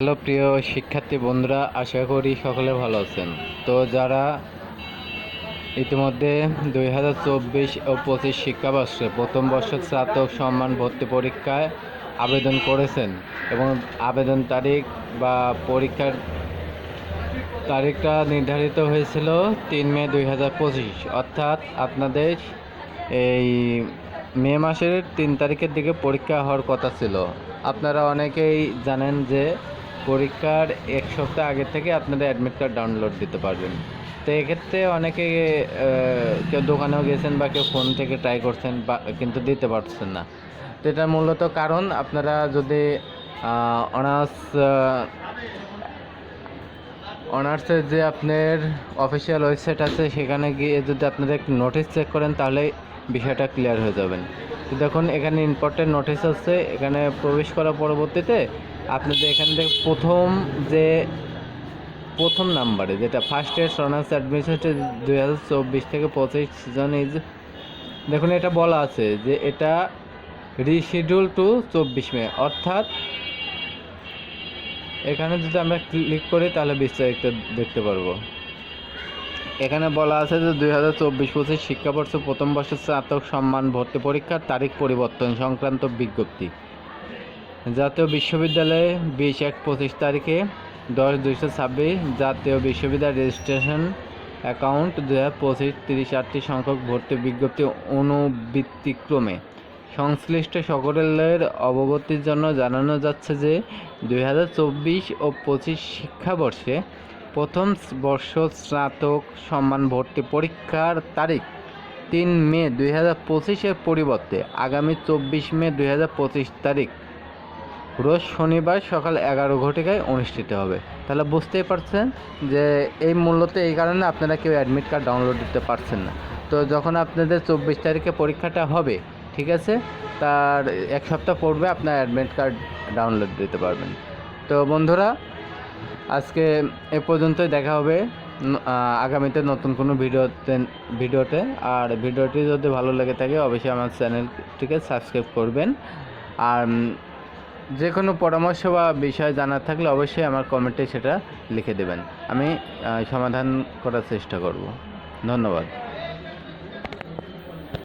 Hello প্রিয় শিক্ষার্থী বন্ধুরা, আশা করি সকলে ভালো আছেন। তো যারা ইতিমধ্যে দুই হাজার চব্বিশ ও পঁচিশ শিক্ষাবর্ষে প্রথম বর্ষের স্নাতক সম্মান ভর্তি পরীক্ষায় আবেদন করেছেন এবং আবেদন তারিখ বা পরীক্ষার তারিখটা নির্ধারিত হয়েছিল তিন মে দুই হাজার পঁচিশ। অর্থাৎ আপনাদের এই মে মাসের তিন তারিখের দিকে পরীক্ষা হওয়ার কথা ছিল। আপনারা অনেকেই জানেন যে পরীক্ষার এক সপ্তাহ আগে থেকে আপনারা অ্যাডমিট কার্ড ডাউনলোড দিতে পারবেন। তো এক্ষেত্রে অনেকে কেউ দোকানেও গেছেন বা কেউ ফোন থেকে ট্রাই করছেন বা, কিন্তু দিতে পারছেন না। তো এটা মূলত কারণ আপনারা যদি অনার্স অনার্সের যে আপনার অফিসিয়াল ওয়েবসাইট আছে, সেখানে গিয়ে যদি আপনারা নোটিশ চেক করেন, তাহলে বিষয়টা ক্লিয়ার হয়ে যাবেন। তো দেখুন, এখানে ইম্পর্টেন্ট নোটিশ আছে। এখানে প্রবেশ করার পরবর্তীতে আপনাদের এখান থেকে প্রথম যে প্রথম নাম্বারে যেটা ফার্স্ট ইয়ার অনার্স অ্যাডমিশন দুই হাজার চব্বিশ থেকে পঁচিশ সিজন ইজ দেখুন এটা বলা আছে যে এটা রিশিডিউল টু চব্বিশ মে, অর্থাৎ এখানে যদি আমরা ক্লিক করি তাহলে বিস্তারিত দেখতে পারব। এখানে বলা আছে যে দুই হাজার চব্বিশ পঁচিশ শিক্ষাবর্ষ প্রথম বর্ষের স্নাতক সম্মান ভর্তি পরীক্ষার তারিখ পরিবর্তন সংক্রান্ত বিজ্ঞপ্তি। জাতীয় বিশ্ববিদ্যালয়ে বিশ এক পঁচিশ তারিখে দশ দুইশো ছাব্বিশ জাতীয় বিশ্ববিদ্যালয় রেজিস্ট্রেশন অ্যাকাউন্ট দু হাজার পঁচিশ তিরিশ আটটি সংখ্যক ভর্তি বিজ্ঞপ্তি অনুবৃত্তিক্রমে। সংশ্লিষ্ট সকলের অবগতির জন্য জানানো যাচ্ছে যে দুই হাজার চব্বিশ ও পঁচিশ শিক্ষাবর্ষে প্রথম বর্ষ স্নাতক সম্মান ভর্তি পরীক্ষার তারিখ তিন মে দুই হাজার পঁচিশের পরিবর্তে আগামী চব্বিশ মে দুই হাজার পঁচিশ তারিখ রোজ শনিবার সকাল এগারো ঘটিকায় অনুষ্ঠিত হবে। তাহলে বুঝতেই পারছেন যে এই মূল্যত এই কারণে আপনারা কেউ অ্যাডমিট কার্ড ডাউনলোড দিতে পারছেন না। তো যখন আপনাদের চব্বিশ তারিখে পরীক্ষাটা হবে, ঠিক আছে? তার এক সপ্তাহ পূর্বে আপনার অ্যাডমিট কার্ড ডাউনলোড দিতে পারবেন। তো বন্ধুরা, আজকে এ পর্যন্তই দেখা হবে আগামীতে নতুন কোনো ভিডিওতে ভিডিওতে। আর ভিডিওটি যদি ভালো লেগে থাকে, অবশ্যই আমার চ্যানেলটিকে সাবস্ক্রাইব করবেন। আর যে কোনো পরামর্শ বা বিষয় জানার থাকলে অবশ্যই আমার কমেন্টে সেটা লিখে দেবেন। আমি সমাধান করার চেষ্টা করব। ধন্যবাদ।